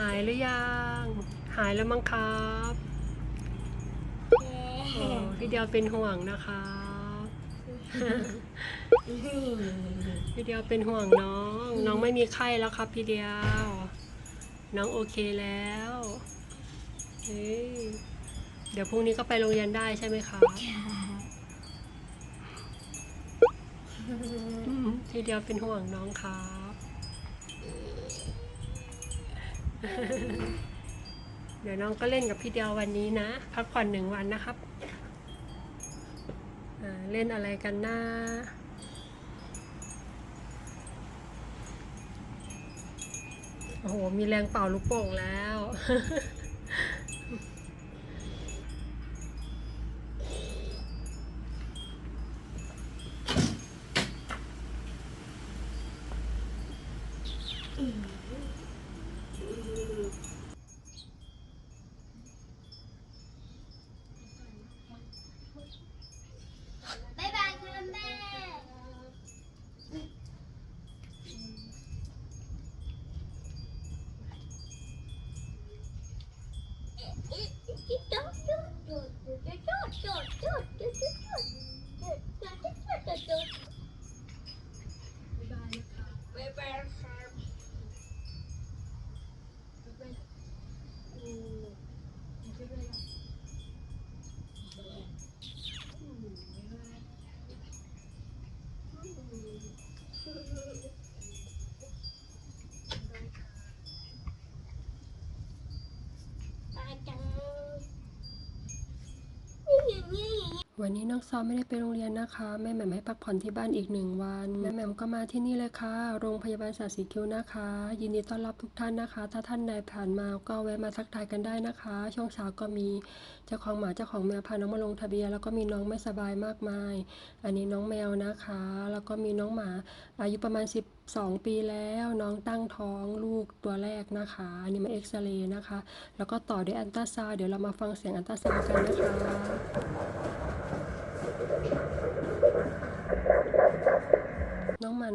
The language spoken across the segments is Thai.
หายหรือยัง หายแล้วมั้งครับโอ้พี่เดียวเป็นห่วงนะครับพี่เดียวเป็นห่วงน้อง น้องไม่มีไข้แล้วครับพี่เดียว น้องโอเคแล้วเฮ้ยเดี๋ยวพรุ่งนี้ก็ไปโรงเรียนได้ใช่ไหมครับอืมพี่เดียวเป็นห่วงน้องครับ เดี๋ยวน้องก็เล่นกับพี่เดียววันนี้นะ พักผ่อนหนึ่งวันนะครับเล่นอะไรกันนะโอ้โห มีแรงเป่าลูกโป่งแล้ว It, it, it, don't, don't, don't, don't, don't, don't, don't, don't, don't, don't, don't, don't, วันนี้น้องซอมไม่ได้ไปโรงเรียนนะคะ แม่แหม่มให้พักผ่อนที่บ้านอีกหนึ่งวันแม่แหม่มก็มาที่นี่เลยค่ะ โรงพยาบาลศาสตร์สีคิ้วนะคะ ยินดีต้อนรับทุกท่านนะคะ ถ้าท่านใดผ่านมาก็แวะมาทักทายกันได้นะคะ ช่วงเช้าก็มีเจ้าของหมาเจ้าของแมวพาน้องมาลงทะเบียนแล้วก็มีน้องไม่สบายมากมาย อันนี้น้องแมวนะคะ แล้วก็มีน้องหมาอายุประมาณ 12 ปีแล้วน้องตั้งท้องลูกตัวแรกนะคะ อันนี้มาเอ็กซเรย์นะคะ แล้วก็ต่อด้วยอันตราซาวเดี๋ยวเรามาฟังเสียงอันตราซาวกันนะคะ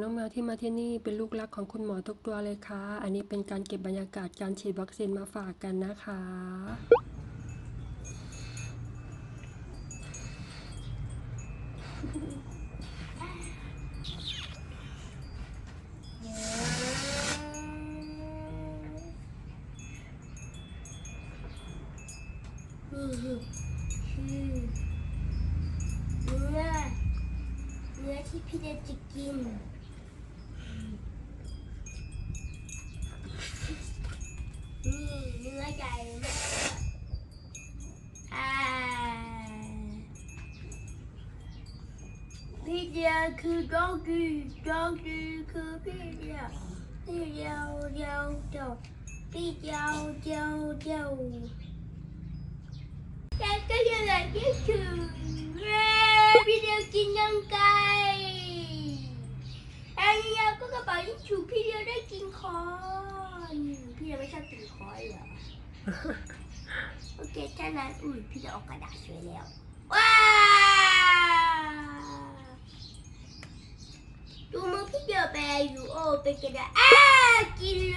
น้องแมวที่มาที่นี่เป็นลูกรักของคุณหมอทุกตัวเลยค่ะ อันนี้เป็นการเก็บบรรยากาศการฉีดวัคซีนมาฝากกันนะคะนี่คือเนื้อ เนื้อที่พี่เดจะกินเนื้อใหญ่มากอ่าพี่ เดียวคือดอกดีดอกดีคือพี่เดียวพี่เดียวเดียวเดียวพี่เดียวเดียวเดียวฉันก็ยังอยากคิดถึงเย้พี่เดียวกินยังไงไอ้เดียวก็กระเป๋ายิงฉุบพี่เดียวได้กินคอนพี่เดียวไม่ชอบกินคอนเหรอโอเคแค่นั้นอุ้ยพี่เดียวเออกกระดาษสวยแล้วว้า วดูมือพี่เดี